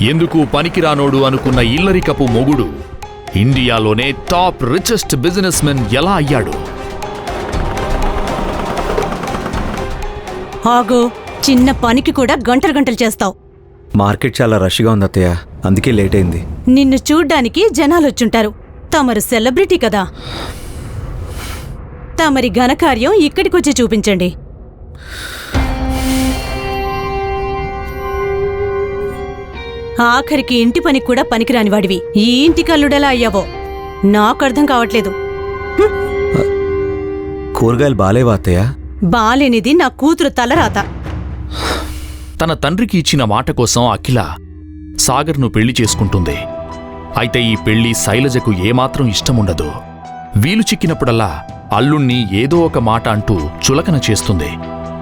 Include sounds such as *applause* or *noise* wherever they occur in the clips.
ఎందుకు పనికిరానోడు అనుకున్న ఇల్లరికపు మొగుడు ఇండియాలోనే టాప్ రిచెస్ట్ బిజినెస్ మెన్ ఎలా అయ్యాడు? ఆగు చిన్న పనికి కూడా గంటలు గంటలు చేస్తావు. మార్కెట్ చాలా రష్గా ఉంది అత్తయ్య. అందుకే లేట్ అయింది. నిన్ను చూడ్డానికి జనాలొచ్చుంటారు తమరు సెలబ్రిటీ కదా. తమరి ఘనకార్యం ఇక్కడికొచ్చి చూపించండి. ఆఖరికి ఇంటి పనికి కూడా పనికిరాని వాడివి. ఈ ఇంటి కల్లుడెలా అయ్యావో? నాకు అర్థం కావట్లేదు. కూరగాయలు బాలేవా అత్తయ్య? బాలేనిది నా కూతురు తలరాత. తన తండ్రికి ఇచ్చిన మాట కోసం అఖిల సాగర్ను పెళ్ళి చేసుకుంటుంది. అయితే ఈ పెళ్ళి శైలజకు ఏమాత్రం ఇష్టముండదు. వీలు చిక్కినప్పుడల్లా అల్లుణ్ణి ఏదో ఒక మాట అంటూ చులకన చేస్తుంది.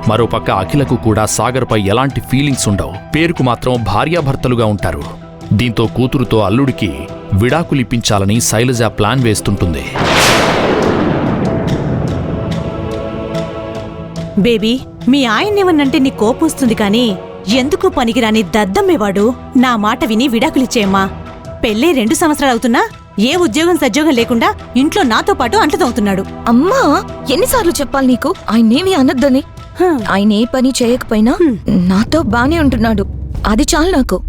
మరోపక్క అఖిలకు కూడా సాగర్పై ఎలాంటి ఫీలింగ్స్ ఉండవు. పేరుకు మాత్రం భార్యాభర్తలుగా ఉంటారు. దీంతో కూతురుతో అల్లుడికి విడాకులిప్పించాలని శైలజ ప్లాన్ వేస్తుంటుంది. బేబీ మీ ఆయన్నేమన్నంటే నీ కోపొస్తుంది కానీ ఎందుకు పనికిరాని దద్దమ్మేవాడు? నా మాట విని విడాకులిచ్చేయమ్మా. పెళ్ళే రెండు సంవత్సరాలు అవుతున్నా ఏ ఉద్యోగం సద్యోగం లేకుండా ఇంట్లో నాతో పాటు అంటతవుతున్నాడు అమ్మా ఎన్నిసార్లు చెప్పాలి నీకు? ఆయనేమి అనొద్దని. ఆయన ఏ పని చేయకపోయినా నాతో బానే ఉంటున్నాడు. అది చాలు నాకు.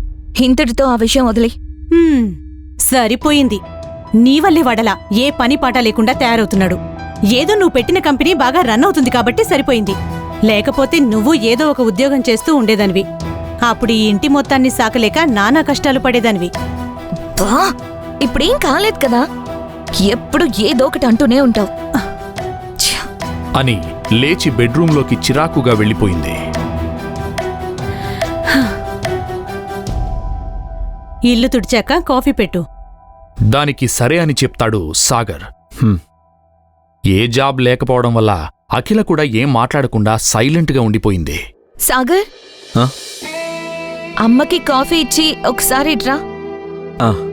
ఇంతటితో ఆ విషయం వదిలే హ్మ్, సరిపోయింది. నీ వల్లే వాడలా ఏ పని పాట లేకుండా తయారవుతున్నాడు. ఏదో నువ్వు పెట్టిన కంపెనీ బాగా రన్ అవుతుంది కాబట్టి సరిపోయింది. లేకపోతే నువ్వు ఏదో ఒక ఉద్యోగం చేస్తూ ఉండేదానివి. అప్పుడు ఈ ఇంటి మొత్తాన్ని సాకలేక నానా కష్టాలు పడేదానివి. ఇప్పుడేం కాలేదు కదా. ఎప్పుడు ఏదో ఒకటి అంటూనే ఉంటావు. అని లేచి బెడ్రూంలోకి చిరాకుగా వెళ్ళిపోయింది. ఇల్లు తుడిచాక కాఫీ పెట్టు. దానికి సరే అని చెప్తాడు సాగర్. హ్మ్. ఏ జాబ్ లేకపోవడం వల్ల అఖిల కూడా ఏం మాట్లాడకుండా సైలెంట్గా ఉండిపోయింది. సాగర్? ఆ? అమ్మకి కాఫీ ఇచ్చి ఒకసారి ఇట్రా. ఆ.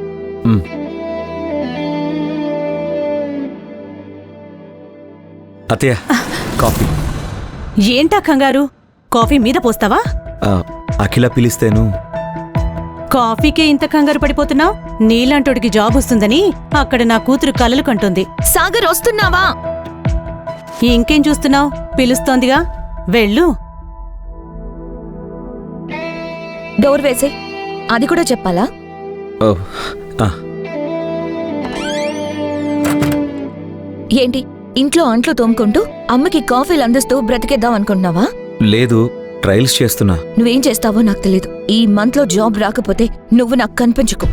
అత్తయ్య కాఫీ. ఏంటా కంగారు? కాఫీ మీద పోస్తావా? ఆ, అఖిల పిలిస్తేను. కాఫీకే ఇంత కంగారు పడిపోతున్నావు? నీలాంటోడికి జాబ్ వస్తుందని అక్కడ నా కూతురు కలలు కంటుంది. సాగర్ వస్తున్నావా? ఇంకేం చూస్తున్నావు? పిలుస్తోందిగా. వెళ్ళు. డోర్ వేసే అది కూడా చెప్పాలా? ఏంటి? ఇంట్లో అంట్లు తోముకుంటూ అమ్మకి కాఫీలు అందిస్తూ బ్రతికేద్దాం అనుకుంటున్నావా? లేదు ట్రయల్స్ చేస్తున్నా. నువ్వేం చేస్తావో నాకు తెలీదు. ఈ మంత్లో జాబ్ రాకపోతే నువ్వు నాకు కనిపించకు.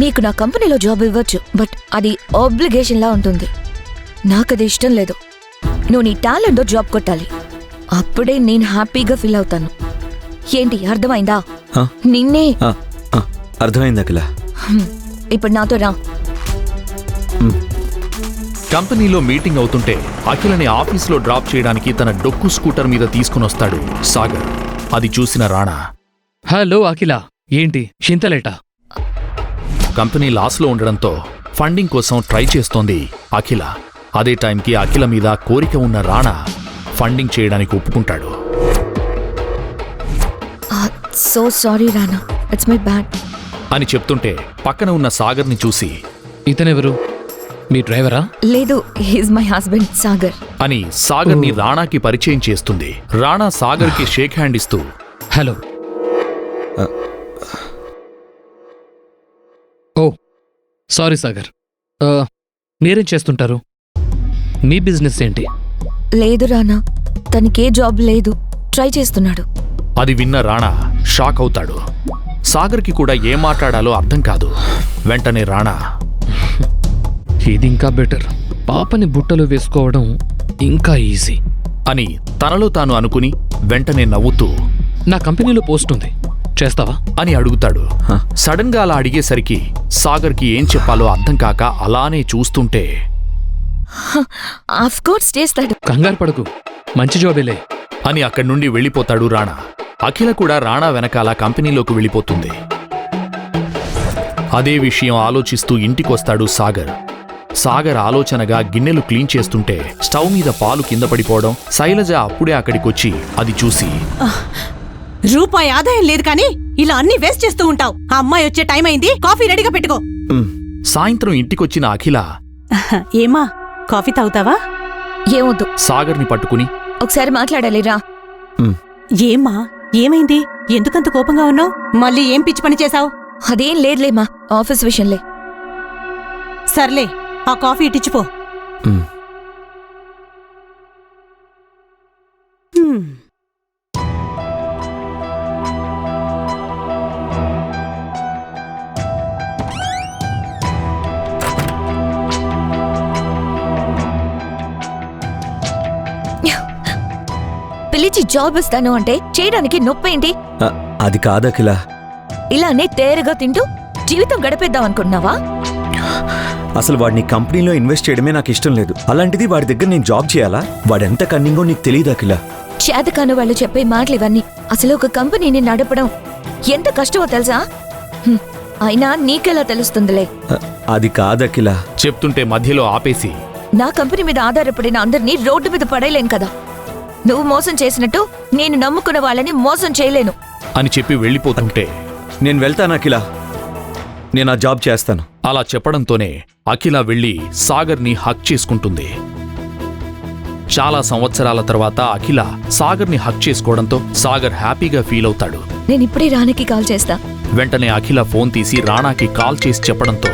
నీకు నా కంపెనీలో జాబ్ ఇవ్వచ్చు బట్ అది ఆబ్లిగేషన్లా ఉంటుంది. నాకది ఇష్టం లేదు. నువ్వు నీ టాలెంట్తో జాబ్ కొట్టాలి. అప్పుడే నేను హ్యాపీగా ఫీల్ అవుతాను. ఏంటి అర్థమైందా? ఆ, నిన్నే? ఆ, ఆ, అర్థమైంది అఖిల. హ్మ్, ఇప్పుడు నాతో రా. కంపెనీలో మీటింగ్ అవుతుంటే అఖిలని ఆఫీస్లో డ్రాప్ చేయడానికి తన డొక్కు స్కూటర్ మీద తీసుకునొస్తాడు సాగర్. అది చూసిన రాణా. హలో అఖిల ఏంటి? చింతలేట? కంపెనీ లాస్లో ఉండడంతో ఫండింగ్ కోసం ట్రై చేస్తోంది అఖిల. అదే టైంకి అఖిల మీద కోరిక ఉన్న రాణా ఫండింగ్ చేయడానికి ఒప్పుకుంటాడు. So sorry Rana it's my bad. అని చెప్తుంటే పక్కన ఉన్న సాగర్ని చూసి ఇతనెవరు? మీ డ్రైవరా? లేదు హీజ్ మై హస్బెండ్ సాగర్ అని సాగర్ని రాణాకి పరిచయం చేస్తుంది. రాణా సాగర్కి షేక్ హ్యాండ్ ఇస్తూ హలో. Oh sorry Sagar. ఆ, మీరేం చేస్తుంటారు? మీ బిజినెస్ ఏంటి? లేదు రానా తనకే జాబ్ లేదు. ట్రై చేస్తున్నాడు. అది విన్న రాణా షాక్ అవుతాడు. సాగర్కి కూడా ఏం మాట్లాడాలో అర్థం కాదు. వెంటనే రాణా ఇది ఇంకా బెటర్. పాపని బుట్టలో వేసుకోవడం ఇంకా ఈజీ. అని తనలో తాను అనుకుని వెంటనే నవ్వుతూ నా కంపెనీలో పోస్ట్ ఉంది. చేస్తావా? అని అడుగుతాడు. సడన్గా అలా అడిగేసరికి సాగర్కి ఏం చెప్పాలో అర్థం కాక అలానే చూస్తుంటే ఆఫ్ కోర్స్ చేస్తాడు. కంగారు పడకు. మంచి జాబేలే అని అక్కడి నుండి వెళ్ళిపోతాడు రాణా. అఖిల కూడా రాణా వెనకాల కంపెనీలోకి వెళ్ళిపోతుంది. అదే విషయం ఆలోచిస్తూ ఇంటికొస్తాడు సాగర్. సాగర్ ఆలోచనగా గిన్నెలు క్లీన్ చేస్తుంటే స్టవ్ మీద పాలు కింద పడిపోవడం శైలజ అప్పుడే అక్కడికొచ్చి అది చూసి రూపాయి ఆదాయం లేదు కానీ ఇలా అన్ని వేస్ట్ చేస్తూ ఉంటావు. ఆ అమ్మాయి వచ్చే టైం అయింది కాఫీ రెడీగా పెట్టుకో. సాయంత్రం ఇంటికొచ్చిన అఖిల ఏమా కాఫీ తాగుతావా? ఏమొద్దు. సాగర్ని పట్టుకుని ఒకసారి మాట్లాడాలి రా. ఉమ్. ఏమ్మా ఏమైంది? ఎందుకంత కోపంగా ఉన్నావు? మళ్ళీ ఏం పిచ్చి పని చేశావు? అదేం లేదులేమా ఆఫీస్ విషయంలే. సర్లే ఆ కాఫీ ఇటిచ్చిపో. పిలిచి జాబ్ ఇస్తాను అంటే చేయడానికి నొప్పేంటి? అది కాదు అఖిల. ఇలానే తేరగా తింటూ జీవితం గడిపేద్దాం అనుకుంటున్నావా? అసలు వాడిని కంపెనీలో ఇన్వెస్ట్ చేయడమే నాకు ఇష్టం లేదు. అలాంటిది వాడి దగ్గర నేను జాబ్ చేయాలా? వాడెంత కన్నింగో నీకు తెలియదు అఖిల. చేతకాను వాళ్ళు చెప్పే మాటలు ఇవన్నీ. అసలు ఒక కంపెనీని నడపడం ఎంత కష్టమో తెలుసా? హ్మ్, అయినా నీకెలా తెలుస్తుందిలే? అది కాదు అఖిల. చెప్తుంటే మధ్యలో ఆపేసి. నా కంపెనీ మీద ఆధారపడిన అందరినీ రోడ్డు మీద పడేయలేను కదా. నువ్వు మోసం చేసినట్టు నేను నమ్ముకున్న వాళ్ళని మోసం చేయలేను. అని చెప్పి వెళ్ళిపోతుంటే. నేను వెళ్తాను అఖిల. నేను ఆ జాబ్ చేస్తాను. అలా చెప్పడంతోనే అఖిల వెళ్ళి సాగర్ని హక్ చేసుకుంటుంది. చాలా సంవత్సరాల తర్వాత అఖిల సాగర్ని హక్ చేసుకోవడంతో సాగర్ హ్యాపీగా ఫీల్ అవుతాడు. నేను ఇప్పుడే రానికి కాల్ చేస్తా. వెంటనే అఖిల ఫోన్ తీసి రాణాకి కాల్ చేసి చెప్పడంతో.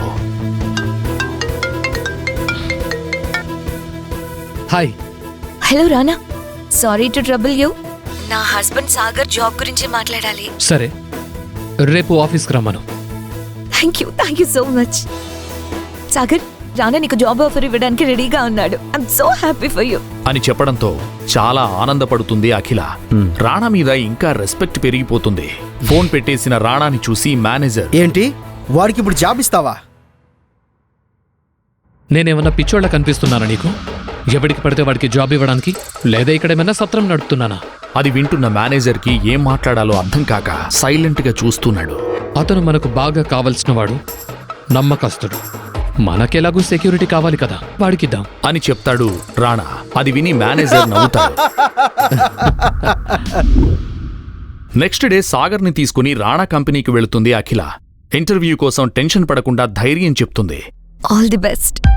Hi. Hello Rana sorry to trouble you నా హస్బెండ్ సాగర్ జాబ్ గురించి మాట్లాడాలి. సరే. రేపు ఆఫీస్కి రమ్మను. Thank you thank you so much Sagar Rana నీకు జాబ్ ఆఫర్ ఇవ్వడానికి రెడీగా ఉన్నాడు. I'm so happy for you అని చెప్పడంతో చాలా ఆనందపడుతుంది అఖిల. హ్మ్. రాణా మీద ఇంకా రెస్పెక్ట్ పెరిగిపోతుంది. ఫోన్ పెట్టేసిన రాణాని చూసి మేనేజర్ ఏంటి? వాడికి ఇప్పుడు జాబ్ ఇస్తావా? నేనేమన్నా పిచ్చోళ్ళ కనిపిస్తున్నానా నీకు? ఎవడికి పడితే వాడికి జాబ్ ఇవ్వడానికి? లేదా ఇక్కడ ఏమైనా సత్రం నడుపుతున్నానా? అది వింటున్న మేనేజర్కి ఏం మాట్లాడాలో అర్థం కాక సైలెంట్గా చూస్తున్నాడు. అతను మనకు బాగా కావలసిన వాడు నమ్మకస్తుడు. మనకెలాగూ సెక్యూరిటీ కావాలి కదా వాడికిద్దాం. అని చెప్తాడు రాణా. అది విని మేనేజర్ నవ్వుతాడు. నెక్స్ట్ డే సాగర్ని తీసుకుని రాణా కంపెనీకి వెళుతుంది అఖిల. ఇంటర్వ్యూ కోసం టెన్షన్ పడకుండా ధైర్యం చెప్తుంది. ఆల్ ది బెస్ట్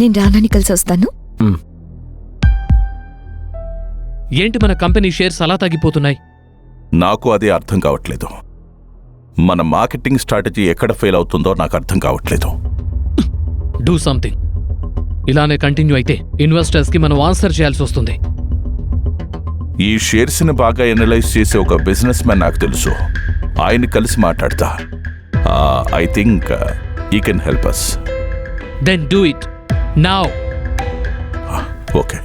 నేను రానాని కలిసి వస్తాను. ఏంటి మన కంపెనీ షేర్స్ అలా తగ్గిపోతున్నాయి నాకు అది అర్థం కావట్లేదు. మన మార్కెటింగ్ స్ట్రాటజీ ఎక్కడ ఫెయిల్ అవుతుందో నాకు అర్థం కావట్లేదు. డూ సంథింగ్ ఇలానే కంటిన్యూ అయితే ఇన్వెస్టర్స్కి మనం ఆన్సర్ చేయాల్సి వస్తుంది. ఈ షేర్స్ని బాగా ఎనలైజ్ చేసే ఒక బిజినెస్ మ్యాన్ నాకు తెలుసు. ఆయన కలిసి మాట్లాడతా. I think he can help us then do it now okay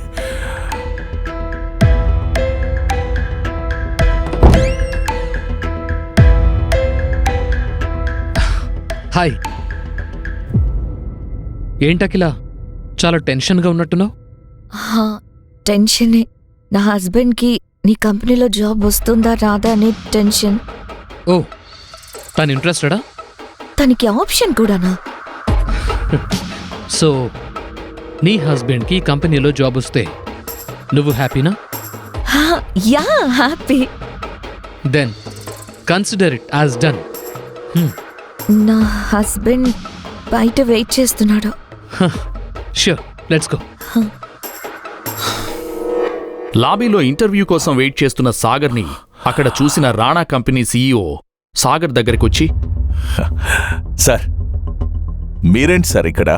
hi ఏంటకిలా చాలా టెన్షన్గా ఉన్నట్టున్నావు? టెన్షనే. నా హస్బెండ్కి నీ కంపెనీలో జాబ్ వస్తుందా రాదా అనే టెన్షన్. ఓ తను ఇంట్రెస్టెడా? తనకి ఆప్షన్ కూడానా? సో నీ హస్బెండ్కి కంపెనీలో జాబ్ వస్తే నువ్వు హ్యాపీనా? హా, yeah happy. Then consider it as done నా హస్బెండ్ బయట వెయిట్ చేస్తున్నాడు. ష్యూర్ లెట్స్ గో లాబీలో ఇంటర్వ్యూ కోసం వెయిట్ చేస్తున్న సాగర్ని అక్కడ చూసిన Rana company CEO Sagar దగ్గరికొచ్చి *laughs* sir మీరేంటి సార్ ఇక్కడ?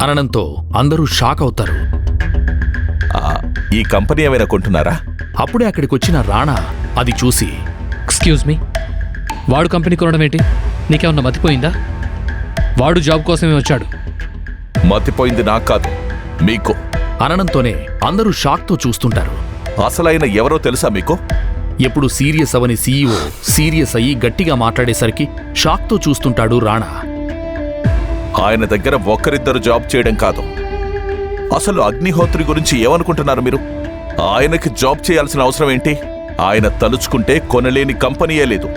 అనడంతో అందరూ షాక్ అవుతారు. ఆ, ఈ కంపెనీ ఏమైనా కొంటున్నారా? అప్పుడే అక్కడికొచ్చిన రాణా అది చూసి ఎక్స్క్యూజ్ మీ వాడు కంపెనీ కొనడం ఏంటి? నీకేమన్నా మతిపోయిందా? వాడు జాబ్ కోసమే వచ్చాడు. మతిపోయింది నాకు కాదు మీకు. అనడంతోనే అందరూ షాక్తో చూస్తుంటారు. అసలైన ఎవరో తెలుసా మీకు? ఎప్పుడు సీరియస్ అవని సీఈఓ సీరియస్ అయ్యి గట్టిగా మాట్లాడేసరికి షాక్తో చూస్తుంటాడు రాణా. ఆయన దగ్గర ఒక్కరిద్దరు జాబ్ చేయడం కాదు. అసలు అగ్నిహోత్రి గురించి ఏమనుకుంటున్నారు మీరు? ఆయనకి జాబ్ చేయాల్సిన అవసరం ఏంటి? ఆయన తలుచుకుంటే కొనలేని కంపెనీయే లేదు.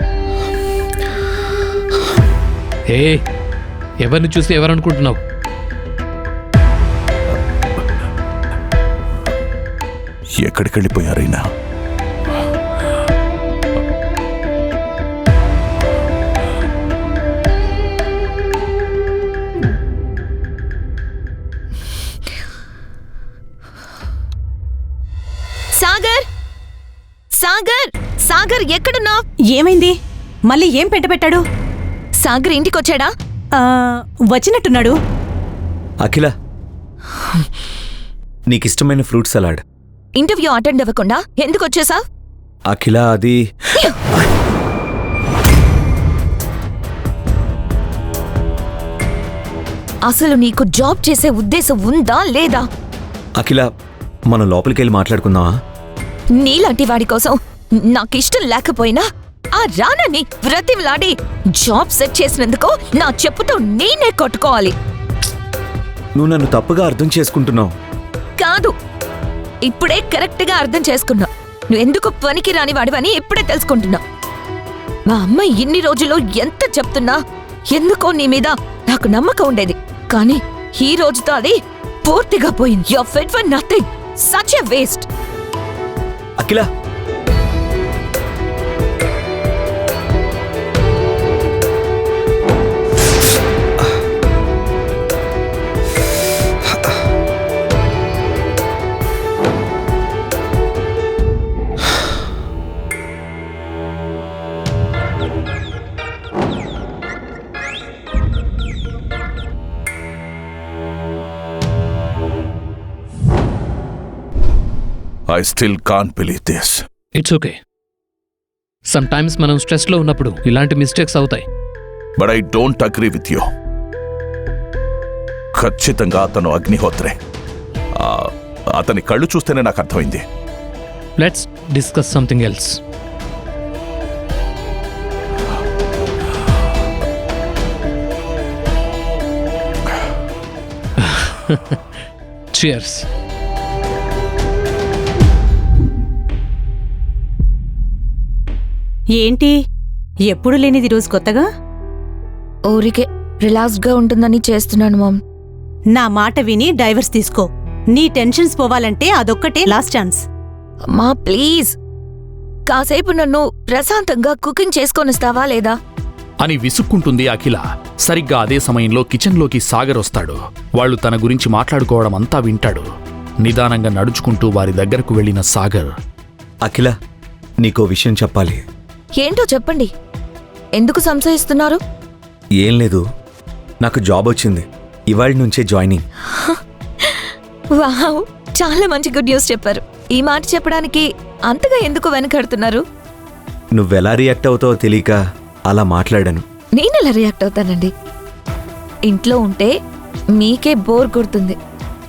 ఏ ఎవరిని చూసి ఎవరనుకుంటున్నావు? ఎక్కడికి వెళ్ళిపోయారైనా ఏమైంది? మళ్ళీ ఏం పెట్టబెట్టాడు సాగర్ ఇంటికొచ్చాడా? వచ్చినట్టున్నాడు. అఖిల నీకిష్టమైన ఫ్రూట్ సలాడ్. ఇంటర్వ్యూ అటెండ్ అవ్వకుండా ఎందుకు వచ్చేసా అఖిల అది అసలు నీకు జాబ్ చేసే ఉద్దేశం ఉందా లేదా? అఖిల మనం లోపలికి వెళ్ళి మాట్లాడుకుందామా? నీలాంటి వాడి కోసం నాకిష్టం లేకపోయినా ఆ రానని వ్రతిలాడి జాబ్ సెట్ చేసినందుకు నా చెప్పుతో నేనే కొట్టుకోవాలి. నువ్వు నన్ను తప్పుగా అర్థం చేసుకుంటున్నావు. కాదు ఇప్పుడే కరెక్ట్గా అర్థం చేసుకున్నా. నువ్వు ఎందుకు పనికి రాని వాడివని ఇప్పుడే తెలుసుకుంటున్నా. మా అమ్మ ఇన్ని రోజులు ఎంత చెప్తున్నా ఎందుకో నీ మీద నాకు నమ్మకం ఉండేది. కానీ ఈ రోజుతో అది పూర్తిగా పోయింది. Your fit for nothing such a waste Akhila I still can't believe this it's okay sometimes మనం స్ట్రెస్లో ఉన్నప్పుడు ఇలాంటి మిస్టేక్స్ అవుతాయి. But I don't agree with you ఖచ్చితంగా అతను అగ్నిహోత్రే. ఆ, అతని కళ్ళు చూస్తేనే నాకు అర్థమైంది. Let's discuss something else cheers ఏంటి? ఎప్పుడు లేనిది రోజు కొత్తగా? ఊరికే రిలాక్స్డ్గా ఉంటుందని చేస్తున్నాను మామ్. నా మాట విని డైవర్స్ తీసుకో. నీ టెన్షన్స్ పోవాలంటే అదొక్కటే లాస్ట్ ఛాన్స్. మా ప్లీజ్. కాసేపు నన్ను ప్రశాంతంగా కుకింగ్ చేసుకొనిస్తావా లేదా? అని విసుక్కుంటుంది అఖిల. సరిగ్గా అదే సమయంలో కిచెన్లోకి సాగర్ వస్తాడు. వాళ్ళు తన గురించి మాట్లాడుకోవడం అంతా వింటాడు. నిదానంగా నడుచుకుంటూ వారి దగ్గరకు వెళ్ళిన సాగర్. అఖిల నీకో విషయం చెప్పాలి. ఏంటో చెప్పండి. ఎందుకు సంశయిస్తున్నారు? ఏం లేదు. నాకు జాబ్ వచ్చింది. ఇవాళ నుంచే జాయినింగ్. *laughs* వావ్ చాలా మంచి గుడ్ న్యూస్ చెప్పారు. ఈ మాట చెప్పడానికి అంతగా ఎందుకు వెనకడుతున్నారు? నువ్వెలా రియాక్ట్ అవుతావో తెలియక అలా మాట్లాడాను. నేనెలా రియాక్ట్ అవుతానండి? ఇంట్లో ఉంటే మీకే బోర్ కొడుతుంది.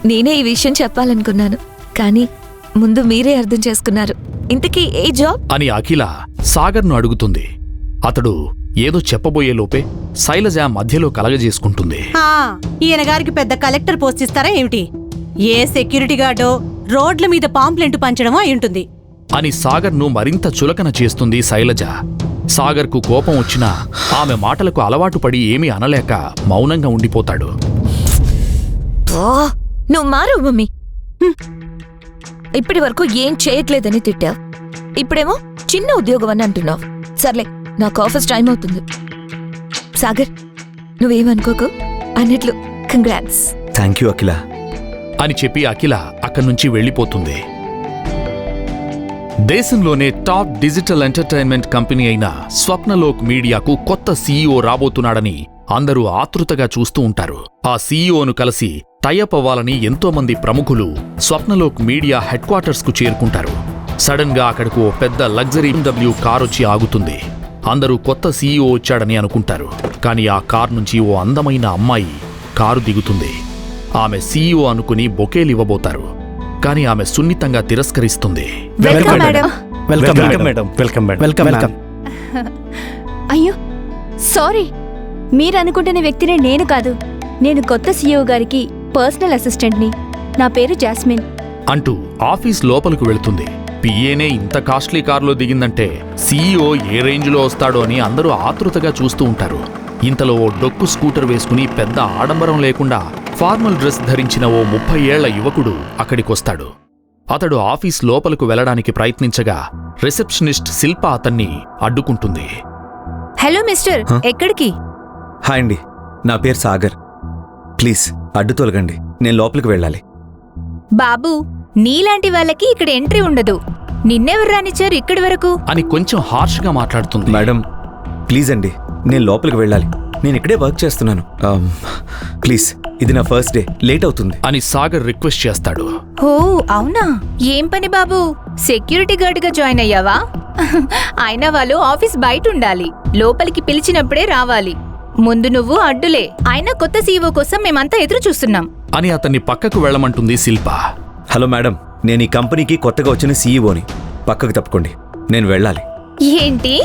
నేనే ఈ విషయం చెప్పాలనుకున్నాను. కానీ ముందు మీరే అర్థం చేసుకున్నారు. ఇంతకీ ఏ జాబ్? అని అఖిల సాగర్ను అడుగుతుంది. అతడు ఏదో చెప్పబోయే లోపే శైలజ మధ్యలో కలగజేసుకుంటుంది. ఆ, ఈయన గారికి పెద్ద కలెక్టర్ పోస్ట్ ఇస్తారా ఏమిటి? ఏ సెక్యూరిటీ గార్డో రోడ్ల మీద పాంప్లెంట్ పంచడమో అయి ఉంటుంది అని సాగర్ను మరింత చులకన చేస్తుంది శైలజ. సాగర్కు కోపం వచ్చినా ఆమె మాటలకు అలవాటు పడి ఏమీ అనలేక మౌనంగా ఉండిపోతాడు. నువ్వు మారు మమ్మీ. ఇప్పటి వరకు ఏం చేయట్లేదని తిట్టావు. ఇప్పుడేమో చిన్న ఉద్యోగం అని అంటున్నావు. సర్లే నాకు ఆఫీస్ టైం అవుతుంది. సాగర్ నువ్వేమనుకోకు? అన్నట్లు కంగ్రాట్స్ థ్యాంక్ యూ అఖిల. అని చెప్పి అఖిల అక్కడి నుంచి వెళ్ళిపోతుంది. దేశంలోనే టాప్ డిజిటల్ ఎంటర్టైన్మెంట్ కంపెనీ అయిన స్వప్నలోక్ మీడియాకు కొత్త సీఈఓ రాబోతున్నాడని అందరూ ఆతృతగా చూస్తూ ఉంటారు. ఆ సీఈఓను కలిసి టైఅప్ అవ్వాలని ఎంతో మంది ప్రముఖులు స్వప్నలోక్ మీడియా హెడ్ క్వార్టర్స్కు చేరుకుంటారు. సడన్గా అక్కడకు ఓ పెద్ద లగ్జరీ డబ్ల్యూ కార్ వచ్చి ఆగుతుంది. అందరూ కొత్త సీఈఓ వచ్చాడని అనుకుంటారు. కానీ ఆ కార్ నుంచి ఓ అందమైన అమ్మాయి కారు దిగుతుంది. ఆమె సీఈఓ అనుకుని బొకేలివ్వబోతారు కానీ ఆమె సున్నితంగా తిరస్కరిస్తుంది. Welcome madam welcome welcome madam welcome madam welcome welcome అయ్యో సారీ మీరు అనుకుంటున్న వ్యక్తినే నేను కాదు. నేను కొత్త సీఈఓ గారికి పర్సనల్ అసిస్టెంట్ని నా. పేరు జాస్మిన్. అంటూ ఆఫీస్ లోపలకు వెళ్తుంది. పిఏనే ఇంత కాస్ట్లీ కారులో దిగిందంటే సీఈఓ ఏ రేంజ్లో వస్తాడో అని అందరూ ఆతృతగా చూస్తూ ఉంటారు. ఇంతలో ఓ డొక్కు స్కూటర్ వేసుకుని పెద్ద ఆడంబరం లేకుండా ఫార్మల్ డ్రెస్ ధరించిన ఓ ముప్పై ఏళ్ళ యువకుడు అక్కడికొస్తాడు. అతడు ఆఫీస్ లోపలకు వెళ్ళడానికి ప్రయత్నించగా రిసెప్షనిస్ట్ శిల్ప అతన్ని అడ్డుకుంటుంది. Hello mister? ఎక్కడికి? హాయ్ అండి. నా పేరు సాగర్. ప్లీజ్ అడ్డు తొలగండి. నేను లోపలికి వెళ్ళాలి. బాబు నీలాంటి వాళ్ళకి ఇక్కడ ఎంట్రీ ఉండదు. నిన్నెవరు రానిచ్చారు ఇక్కడి వరకు? అని కొంచెం హార్ష్గా మాట్లాడుతుంది. మేడం ప్లీజ్ అండి. నేను లోపలికి వెళ్ళాలి. నేను ఇక్కడే వర్క్ చేస్తున్నాను. ఆమ్, ప్లీజ్ ఇది నా ఫస్ట్ డే. లేట్ అవుతుంది. అని సాగర్ రిక్వెస్ట్ చేస్తాడు. ఓ అవునా? ఏం పని బాబు? సెక్యూరిటీ గార్డ్గా జాయిన్ అయ్యావా? *laughs* అయినా వాళ్ళు ఆఫీస్ బయట ఉండాలి. లోపలికి పిలిచినప్పుడే రావాలి. ముందు నువ్వు అడ్డులే. అయినా కొత్త సీఈఓ కోసం మేమంతా ఎదురు చూస్తున్నాం. అని అతన్ని పక్కకు వెళ్ళమంటుంది శిల్ప. హలో మేడం నేను ఈ కంపెనీకి కొత్తగా వచ్చిన సీఈఓని పక్కకు తప్పుకోండి నేను వెళ్ళాలి. ఏంటి?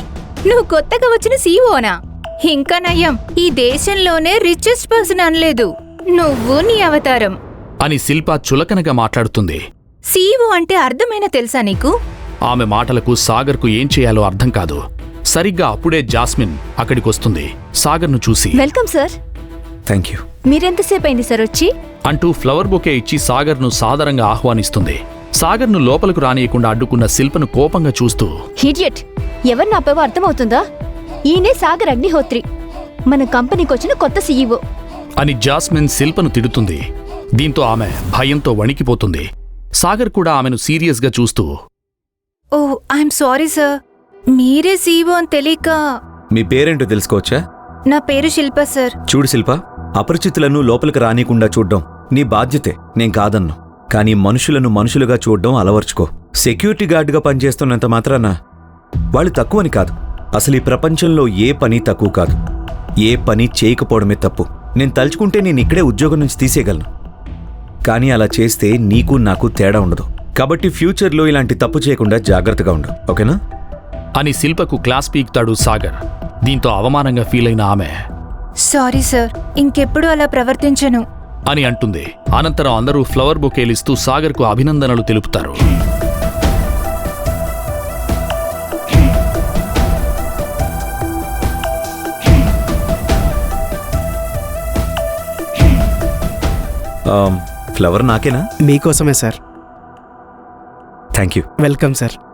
నువ్వు కొత్తగా వచ్చిన సీఈఓనా ఇంకా నయ్యం ఈ దేశంలోనే రిచెస్ట్ పర్సన్ అనలేదు. నువ్వు నీ అవతారం. అని శిల్ప చులకనగా మాట్లాడుతుంది. సీఈఓ అంటే అర్థమైనా తెలుసా నీకు? ఆమె మాటలకు సాగర్కు ఏం చేయాలో అర్థం కాదు. సరిగ్గా అప్పుడే జాస్మిన్ అక్కడికొస్తుంది. సాగర్ను చూసి వెల్కమ్ సార్. థ్యాంక్ యూ మీరెంతసేపు అయింది సార్ వచ్చి? అంటూ ఫ్లవర్ బొకే ఇచ్చి సాగర్ను సాదరంగా ఆహ్వానిస్తుంది. సాగర్ను లోపలకు రానియకుండా అడ్డుకున్న శిల్పను కోపంగా చూస్తూ హిడియట్ ఎవరు నాపేవో అర్థమవుతుందా? ఈయనే సాగర్ అగ్నిహోత్రి. మన కంపెనీకి వచ్చిన కొత్త సీఈఓ. అని జాస్మిన్ శిల్పను తిడుతుంది. దీంతో ఆమె భయంతో వణికిపోతుంది. సాగర్ కూడా ఆమెను సీరియస్గా చూస్తూ ఓ ఐఎమ్ సారీ సార్. మీరే సీఈఓ అని తెలియక మీ పేరేంటో తెలుసుకోవచ్చా? నా పేరు శిల్ప సార్. చూడు శిల్ప అపరిచితులను లోపలికి రానీకుండా చూడ్డం నీ బాధ్యతే నేను కాదన్ను. కానీ మనుషులను మనుషులుగా చూడడం అలవర్చుకో. సెక్యూరిటీ గార్డుగా పనిచేస్తున్నంత మాత్రాన వాళ్ళు తక్కువని కాదు. అసలు ఈ ప్రపంచంలో ఏ పని తక్కువ కాదు. ఏ పని చేయకపోవడమే తప్పు. నేను తలుచుకుంటే నేను ఇక్కడే ఉద్యోగం నుంచి తీసేయగలను. కానీ అలా చేస్తే నీకు నాకు తేడా ఉండదు. కాబట్టి ఫ్యూచర్లో ఇలాంటి తప్పు చేయకుండా జాగ్రత్తగా ఉండు. ఓకేనా? అని శిల్పకు క్లాస్ పీక్తాడు సాగర్. దీంతో అవమానంగా ఫీల్ అయిన ఆమె సారీ సార్ ఇంకెప్పుడు అలా ప్రవర్తించను. అని అంటుంది. అనంతరం అందరూ ఫ్లవర్ బొకేలిస్తూ సాగర్కు అభినందనలు తెలుపుతారు. ఆమ్, ఫ్లవర్ నాకేనా? మీకోసమే sir. Thank you welcome sir.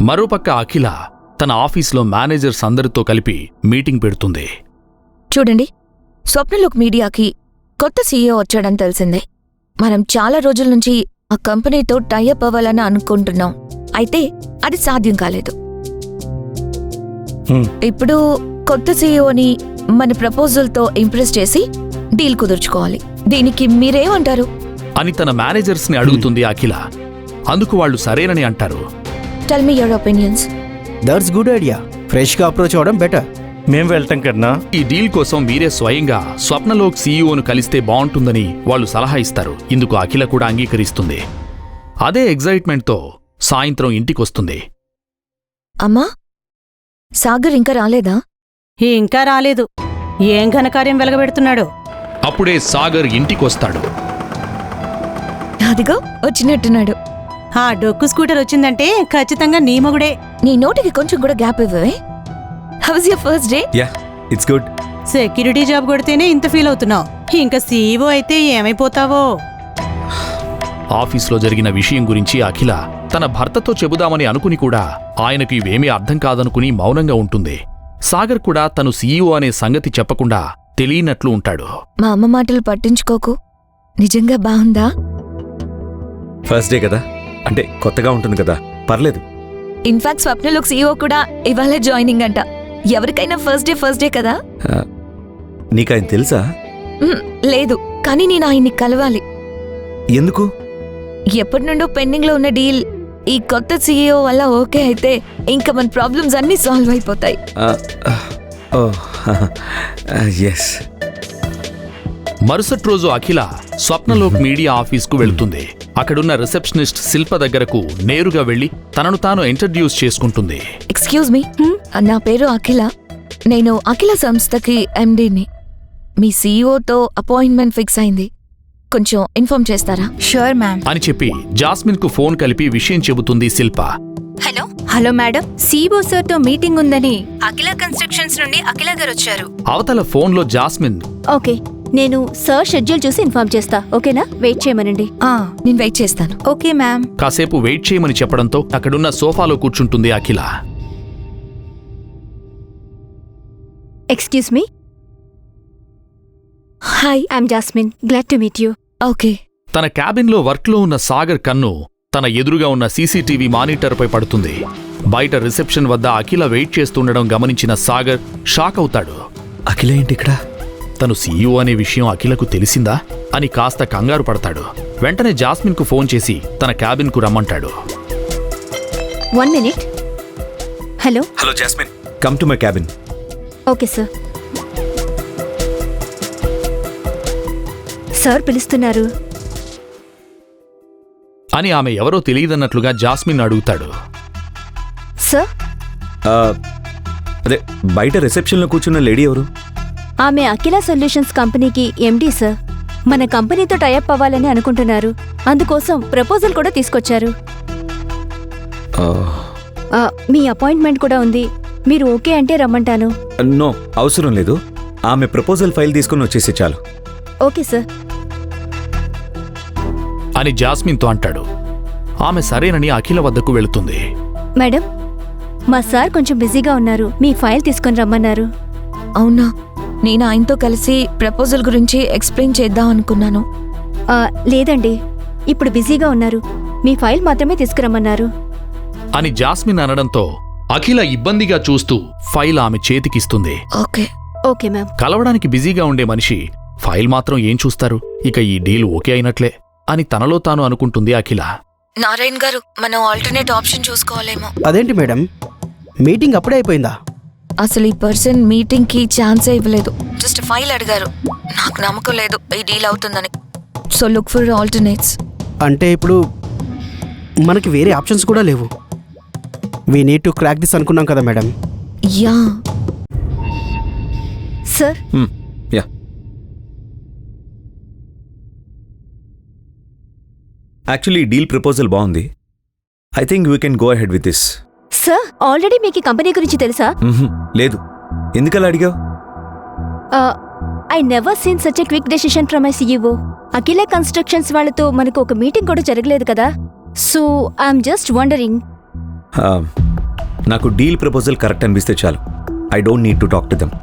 మరోపక్క అఖిల తన ఆఫీస్లో మేనేజర్స్ అందరితో కలిపి మీటింగ్ పెడుతుంది. చూడండి స్వప్నలోక్ మీడియాకి కొత్త సీఈఓ వచ్చాడని తెలిసిందే. మనం చాలా రోజుల నుంచి ఆ కంపెనీతో టైఅప్ అవ్వాలని అనుకుంటున్నాం. అయితే అది సాధ్యం కాలేదు. ఇప్పుడు కొత్త సీఈఓని మన ప్రపోజల్తో ఇంప్రెస్ చేసి డీల్ కుదుర్చుకోవాలి. దీనికి మీరేమంటారు? అని తన మేనేజర్స్ని అడుగుతుంది అఖిల. అందుకు వాళ్ళు సరేనని అంటారు. Tell me your opinions that's good idea ఫ్రెష్గా అప్రోచ్ అవ్వడం బెటర్ మేం వెళ్తాం కన్నా ఈ డీల్ కోసం మీరే స్వయంగా స్వప్నలోక్ సీఈఓను కలిస్తే బావుంటుందని వాళ్ళు సలహా ఇస్తారు. ఇందుకు అఖిల కూడా అంగీకరిస్తుంది. అదే ఎగ్జైట్మెంట్తో సాయంత్రం ఇంటికొస్తుంది. అమ్మా సాగర్ ఇంకా రాలేదా? ఇంకా రాలేదు. ఏం ఘనకార్యం వెలగబెడుతున్నాడో? అప్పుడే సాగర్ ఇంటికొస్తాడు. అదిగో వచ్చినట్టున్నాడు. ఆ డొక్కు స్కూటర్ వచ్చిందంటే ఖచ్చితంగా నీ మొగుడే. నీ నోటికి కొంచెం కూడా gap ఇవ్వవే. How's your first day yeah it's good security job కొడితేనే ఇంత ఫీల్ అవుతున్నావు. ఇంకా సీఈఓ అయితే ఏమైపోతావో? ఆఫీస్లో జరిగిన విషయం గురించి అఖిల తన భర్తతో చెబుదామని అనుకుని కూడా ఆయనకు ఇవేమీ అర్థం కాదనుకుని మౌనంగా ఉంటుంది. సాగర్ కూడా తను సీఈఓ అనే సంగతి చెప్పకుండా తెలియనట్లు ఉంటాడు. మా అమ్మ మాటలు పట్టించుకోకు. నిజంగా బాగుందా? ఫస్ట్ డే కదా? అంటే కొత్తగా ఉంటుంది కదా. పర్లేదు. ఇన్ఫాక్ట్ స్వప్నలోక్ సీఈఓ కూడా ఇవాళ జాయినింగ్ అంట. ఎవరికైనా ఫస్ట్ డే ఫస్ట్ డే కదా? ఆ, నీకు ఆయన తెలుసా? మ్మ్, లేదు. కానీ నేను ఆయన్ని కలవాలి. ఎందుకు? ఎప్పటి నుండో పెండింగ్లో ఉన్న డీల్ ఈ కొత్త సీఈఓ వల్ల ఓకే అయితే ఇంకా మన ప్రాబ్లమ్స్ అన్నీ సాల్వ్ అయిపోతాయి. ఓ ఎస్ మరుసటి రోజు అఖిల స్వప్నలోక్ మీడియా ఆఫీస్కు వెళ్తుంది. అక్కడున్న రిసెప్షనిస్ట్ శిల్ప దగ్గరకు నేరుగా వెళ్ళి తనను తాను ఇంట్రడ్యూస్ చేసుకుంటుంది. Excuse me. నా పేరు అఖిల. నేను అఖిల సంస్థకి ఎండీని. మీ సీఈఓతో అపాయింట్మెంట్ ఫిక్స్ అయింది. కొంచెం ఇన్ఫార్మ్ చేస్తారా? Sure ma'am. అని చెప్పి జాస్మిన్కు ఫోన్ కలిపి విషయం చెబుతుంది Shilpa. Hello. Hello madam. CEO సార్తో మీటింగ్ ఉందని అఖిల కన్స్ట్రక్షన్స్ నుండి అఖిల గారు వచ్చారు. అవతల ఫోన్లో జాస్మిన్ ఓకే. నేను సార్ షెడ్యూల్ చూసి ఇన్ఫార్మ్ చేస్తా ఓకేనా? వెయిట్ చేయమనండి. ఆ, నేను వెయిట్ చేస్తాను. Okay ma'am. కాసేపు వెయిట్ చేయమని చెప్పడంతో అక్కడున్న సోఫాలో కూర్చుంటుంది Akhila. Excuse me hi I'm Jasmine glad to meet you okay. తన క్యాబిన్లో వర్క్లో ఉన్న సాగర్ కన్ను తన ఎదురుగా ఉన్న సీసీటీవీ మానిటర్పై పడుతుంది. బయట రిసెప్షన్ వద్ద అఖిల వెయిట్ చేస్తుండడం గమనించిన సాగర్ షాక్ అవుతాడు. అఖిల ఏంటి ఇక్కడ? తను సీఈఓ అనే విషయం అఖిలకు తెలిసిందా? అని కాస్త కంగారు పడతాడు. వెంటనే జాస్మిన్కు ఫోన్ చేసి తన క్యాబిన్కు రమ్మంటాడు. One minute. Hello. Hello Jasmine. Come to my cabin. Okay sir. Sir పిలుస్తున్నారు. అని ఆమె ఎవరో తెలియదన్నట్లుగా జాస్మిన్ అడుగుతాడు. సార్? అదే బయట రిసెప్షన్లో కూర్చున్న లేడీ ఎవరు? ఆమె అఖిల సొల్యూషన్స్ కంపెనీకి ఎండీ సార్. మన కంపెనీతో టైఅప్ అవ్వాలని అనుకుంటున్నారు. అందుకోసం ప్రపోజల్ కూడా తీసుకొచ్చారు. ఆ, మీ అపాయింట్మెంట్ కూడా ఉంది. మీరు ఓకే అంటే రమ్మంటాను. నో అవసరం లేదు. ఆమె ప్రపోజల్ ఫైల్ తీసుకుని వచ్చేసి చాలు. Okay sir. అని జాస్మిన్తో అంటాడు. ఆమె సరేనని అఖిల వద్దకు వెళుతుంది. మేడం మా సార్ కొంచెం బిజీగా ఉన్నారు. మీ ఫైల్ తీసుకొని రమ్మన్నారు. అవునా? నేను ఆయనతో కలిసి ప్రపోజల్ గురించి ఎక్స్ప్లెయిన్ చేద్దాం అనుకున్నాను. ఆ, లేదండి. ఇప్పుడు బిజీగా ఉన్నారు. మీ ఫైల్ మాత్రమే తీసుకురమ్మన్నారు. అని జాస్మిన్ అనడంతో అఖిల ఇబ్బందిగా చూస్తూ ఫైల్ ఆమె చేతికిస్తుంది. ఓకే. Okay ma'am. కలవడానికి బిజీగా ఉండే మనిషి ఫైల్ మాత్రం ఏం చూస్తారు? ఇక ఈ డీల్ ఓకే అయినట్లే అని తనలో తాను అనుకుంటుంది అఖిల. నారాయణ్ గారు మనం ఆల్టర్నేట్ ఆప్షన్ చూసుకోవాలేమో. అదేంటి మేడం? మీటింగ్ అప్పుడే అయిపోయిందా? అసలు ఈ పర్సన్ మీటింగ్కి ఛాన్సే ఇవ్వలేదు. జస్ట్ ఫైల్ అడిగారు. నాకు నమ్మకం లేదు ఈ డీల్ అవుతుందని. So look for alternates. అంటే ఇప్పుడు మనకి వేరే ఆప్షన్స్ కూడా లేవు. We need to crack this అనుకున్నాం కదా madam. Yeah. Sir? Yeah. Actually deal proposal బాగుంది. I think we can go ahead with this sir already మీకు ఈ కంపెనీ గురించి తెలుసా? లేదు. ఎందుకలా అడిగావు? I never seen such a quick decision from my CEO Akhila constructions వాళ్ళతో మనకు ఒక మీటింగ్ కూడా జరగలేదు కదా. So I'm just wondering. నాకు డీల్ ప్రపోజల్ కరెక్ట్ అనిపిస్తే చాలు. I don't need to talk to them.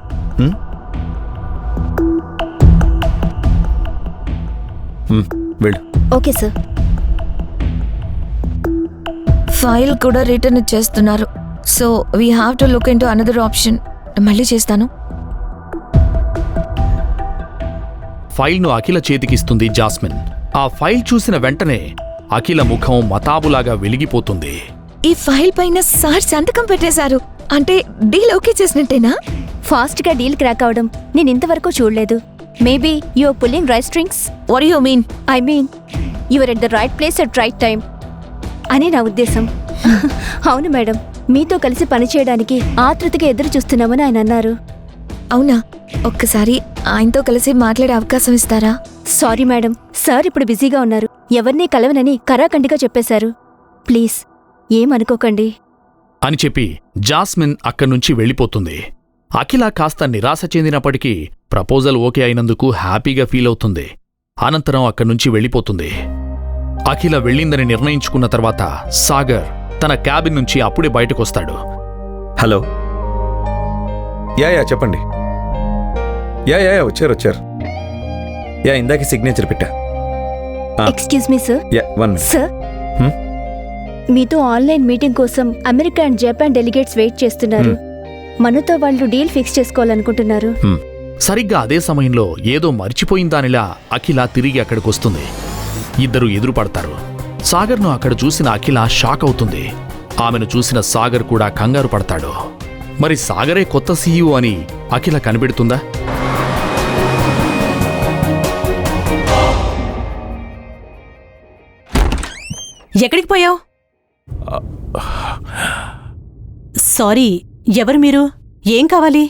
వెళ్ళు. Okay sir. ఫైల్ కూడా రిటర్న్ ఇచ్చేస్తున్నారు so we have to look into another option మళ్ళీ చేస్తాను. ఫైల్ను అఖిల చేతికిస్తుంది జాస్మిన్. ఆ ఫైల్ చూసిన వెంటనే అఖిల ముఖం మతాబులాగా వెలిగిపోతుంది. ఈ ఫైల్ పైన సార్ సంతకం పెట్టేశారు. అంటే డీల్ ఓకే చేసినట్టేనా? ఫాస్ట్గా డీల్ క్రాక్ అవడం నేను ఇంతవరకు చూడలేదు. Maybe your pulling right strings what you mean I mean your at the right place at right time అని నా ఉద్దేశం. అవును మేడం మీతో కలిసి పనిచేయడానికి ఆతృతగా ఎదురు చూస్తున్నామని ఆయన అన్నారు. అవునా? ఒక్కసారి ఆయనతో కలిసి మాట్లాడే అవకాశం ఇస్తారా? సారీ మేడం సార్ ఇప్పుడు బిజీగా ఉన్నారు. ఎవరినీ కలవనని కరాఖండిగా చెప్పేశారు. ప్లీజ్ ఏమనుకోకండి అని చెప్పి జాస్మిన్ అక్కడి నుంచి వెళ్ళిపోతుంది. అఖిల కాస్త నిరాశ చెందినప్పటికీ ప్రపోజల్ ఓకే అయినందుకు హ్యాపీగా ఫీల్ అవుతుంది. అనంతరం అక్కడి నుంచి వెళ్ళిపోతుంది. అఖిల వెళ్ళిందని నిర్ణయించుకున్న తర్వాత సాగర్ తన క్యాబిన్ నుంచి అప్పుడే బయటకొస్తాడు. హలో. యా యా చెప్పండి. యా యా యా వచ్చారు వచ్చారు. యా ఇందాక సిగ్నేచర్ పెట్టా. Excuse me sir yeah one sir Hmm? మీతో ఆన్లైన్ మీటింగ్ కోసం America and Japan delegates wait చేస్తున్నారు. మనతో వాళ్ళు డీల్ ఫిక్స్ చేసుకోవాలనుకుంటున్నారు. సరిగ్గా అదే సమయంలో ఏదో మర్చిపోయిందానిలా అఖిల తిరిగి అక్కడికొస్తుంది. ఇద్దరు ఎదురుపడతారు. సాగర్ను అక్కడ చూసిన అఖిల షాక్ అవుతుంది. ఆమెను చూసిన సాగర్ కూడా కంగారు పడతాడు. మరి సాగరే కొత్త సీఈఓ అని అఖిల కనిపెడుతుందా? ఎక్కడికి పోయావు? సారీ ఎవరు మీరు? ఏం కావాలి?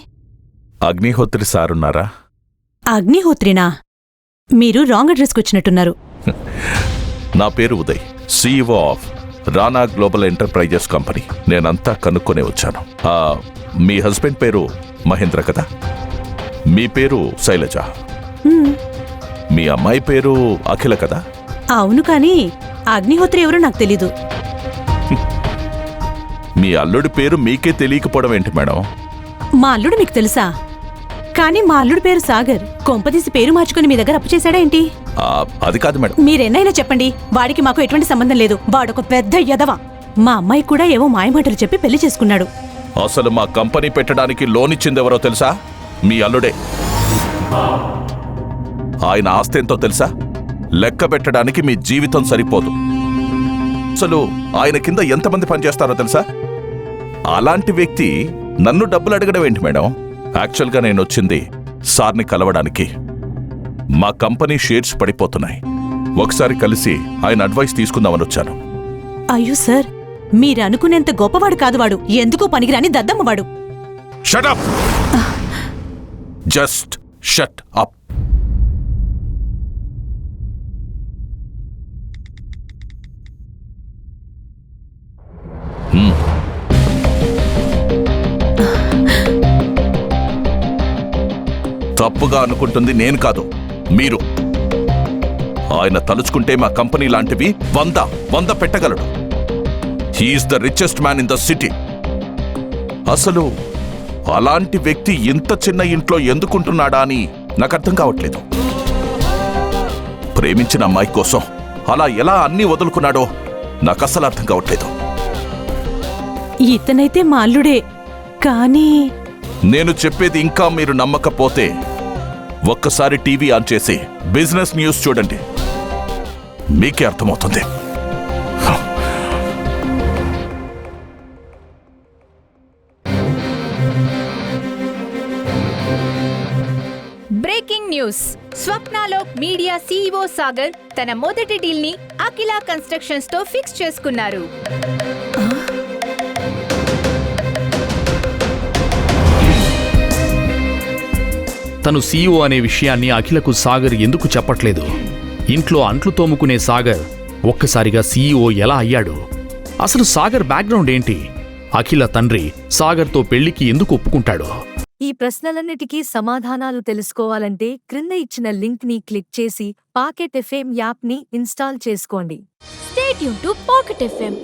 అగ్నిహోత్రి సారున్నారా అగ్నిహోత్రినా? మీరు రాంగ్ అడ్రస్కి వచ్చినట్టున్నారు. నా పేరు Uday CEO of Rana global enterprises company నేనంతా కనుక్కొనే వచ్చాను. ఆ, మీ హస్బెండ్ పేరు మహేంద్ర కదా? మీ పేరు శైలజ. మీ అమ్మాయి పేరు అఖిల కదా? అవును కానీ అగ్నిహోత్రి ఎవరో నాకు తెలీదు. మీ అల్లుడి పేరు మీకే తెలియకపోవడం ఏంటి మేడం? మా అల్లుడు మీకు తెలుసా? కానీ మా అల్లుడు పేరు సాగర్. కొంపదీసి పేరు మార్చుకుని మీ దగ్గర అప్పు చేశాడా ఏంటి? ఆ, అది కాదు మేడం. మీరెన్నైనా చెప్పండి. వాడికి మాకు ఎటువంటి సంబంధం లేదు. వాడొక పెద్ద యదవ. మా అమ్మాయి కూడా ఏవో మాయమాటలు చెప్పి పెళ్ళి చేసుకున్నాడు. అసలు మా కంపెనీ పెట్టడానికి లోన్ ఇచ్చింది ఎవరో తెలుసా? మీ అల్లుడే. ఆయన ఆస్తి ఎంతో తెలుసా? లెక్క పెట్టడానికి మీ జీవితం సరిపోదు. అసలు ఆయన కింద ఎంతమంది పనిచేస్తారో తెలుసా? అలాంటి వ్యక్తి నన్ను డబ్బులు అడగడం ఏంటి మేడం? యాక్చువల్గా నేను వచ్చింది సార్ని కలవడానికి. మా కంపెనీ షేర్స్ పడిపోతున్నాయి. ఒకసారి కలిసి ఆయన అడ్వైస్ తీసుకుందామని వచ్చాను. అయ్యో సార్ మీరు అనుకునేంత గొప్పవాడు కాదు వాడు. ఎందుకో పనికిరాని దద్దమ్మవాడు shut up just shut up తప్పుగా అనుకుంటుంది నేను కాదు మీరు. ఆయన తలుచుకుంటే మా కంపెనీ లాంటివి వంద వంద పెట్టగలడు. He's the richest man in the city అసలు అలాంటి వ్యక్తి ఇంత చిన్న ఇంట్లో ఎందుకుంటున్నాడా అని నాకు అర్థం కావట్లేదు. ప్రేమించిన అమ్మాయి కోసం అలా ఎలా అన్నీ వదులుకున్నాడో నాకు అసలు అర్థం కావట్లేదు. ఇతనైతే మా అల్లుడే కానీ నేను చెప్పేది ఇంకా మీరు నమ్మకపోతే ఒక్కసారి టీవీ ఆన్ చేసి బిజినెస్ న్యూస్ చూడండి. మీకే అర్థమవుతుంది. Breaking news. Swapnalok media CEO Sagar తన మొదటి డీల్ని అఖిల కన్స్ట్రక్షన్స్తో ఫిక్స్ చేసుకున్నారు. తను సీఈఓ అనే విషయాన్ని అఖిలకు సాగర్ ఎందుకు చెప్పట్లేదు? ఇంట్లో అంట్లు తోముకునే సాగర్ ఒక్కసారిగా సీఈఓ ఎలా అయ్యాడు? అసలు సాగర్ బ్యాక్గ్రౌండ్ ఏంటి? అఖిల తండ్రి సాగర్తో పెళ్ళికి ఎందుకు ఒప్పుకుంటాడు? ఈ ప్రశ్నలన్నిటికీ సమాధానాలు తెలుసుకోవాలంటే క్రింద ఇచ్చిన లింక్ని క్లిక్ చేసి పాకెట్ ఎఫ్ఎం యాప్ని ఇన్స్టాల్ చేసుకోండి. స్టేట్ యూన్ టు పాకెట్ ఎఫ్ఎం